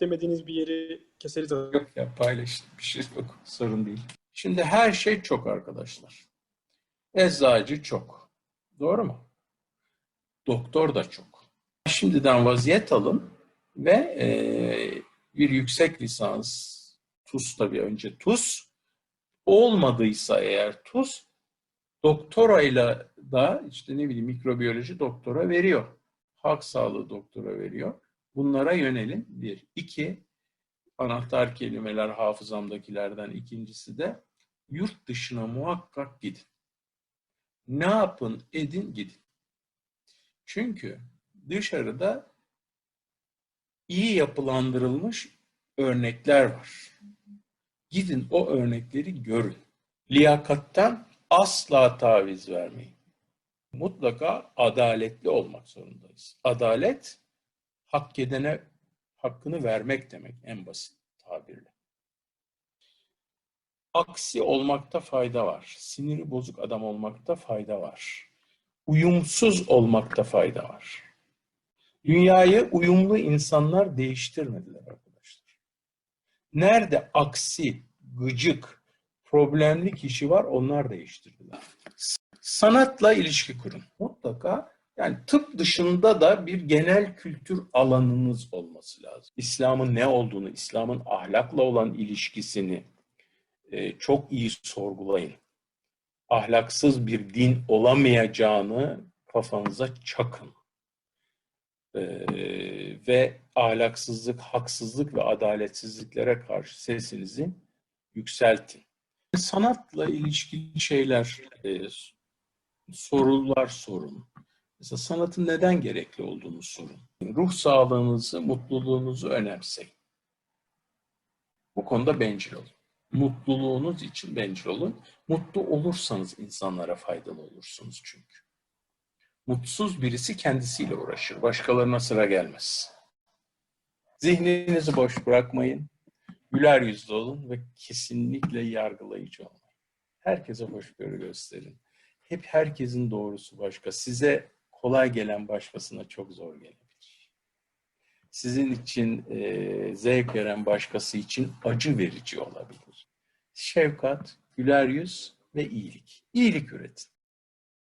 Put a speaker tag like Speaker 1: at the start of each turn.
Speaker 1: demediğiniz bir yeri keseriz.
Speaker 2: Yok ya paylaştım bir şey yok sorun değil. Şimdi her şey çok arkadaşlar. Eczacı çok. Doğru mu? Doktor da çok. Şimdiden vaziyet alın ve e, bir yüksek lisans TUS tabii önce TUS olmadıysa eğer TUS doktorayla da işte ne bileyim mikrobiyoloji doktora veriyor. Halk sağlığı doktora veriyor. Bunlara yönelin. Bir. iki anahtar kelimeler hafızamdakilerden ikincisi de yurt dışına muhakkak gidin. Ne yapın edin gidin. Çünkü dışarıda iyi yapılandırılmış örnekler var. Gidin o örnekleri görün. Liyakattan asla taviz vermeyin. Mutlaka adaletli olmak zorundayız. Adalet hak edene hakkını vermek demek en basit tabirle. Aksi olmakta fayda var. Siniri bozuk adam olmakta fayda var. Uyumsuz olmakta fayda var. Dünyayı uyumlu insanlar değiştirmediler arkadaşlar. Nerede aksi, gıcık, problemli kişi var onlar değiştirdiler. Sanatla ilişki kurun. Mutlaka yani tıp dışında da bir genel kültür alanınız olması lazım. İslam'ın ne olduğunu, İslam'ın ahlakla olan ilişkisini e, çok iyi sorgulayın. Ahlaksız bir din olamayacağını kafanıza çakın. E, ve ahlaksızlık, haksızlık ve adaletsizliklere karşı sesinizi yükseltin. Sanatla ilişkili şeyler, e, sorular sorun. Mesela sanatın neden gerekli olduğunu sorun. Ruh sağlığınızı, mutluluğunuzu önemseyin. Bu konuda bencil olun. Mutluluğunuz için bencil olun. Mutlu olursanız insanlara faydalı olursunuz çünkü. Mutsuz birisi kendisiyle uğraşır. Başkalarına sıra gelmez. Zihninizi boş bırakmayın. Güler yüzlü olun ve kesinlikle yargılayıcı olmayın. Herkese hoşgörü gösterin. Hep herkesin doğrusu başka. Size kolay gelen başkasına çok zor gelebilir. Sizin için e, zevk veren başkası için acı verici olabilir. Şefkat, güler yüz ve iyilik. İyilik üretin.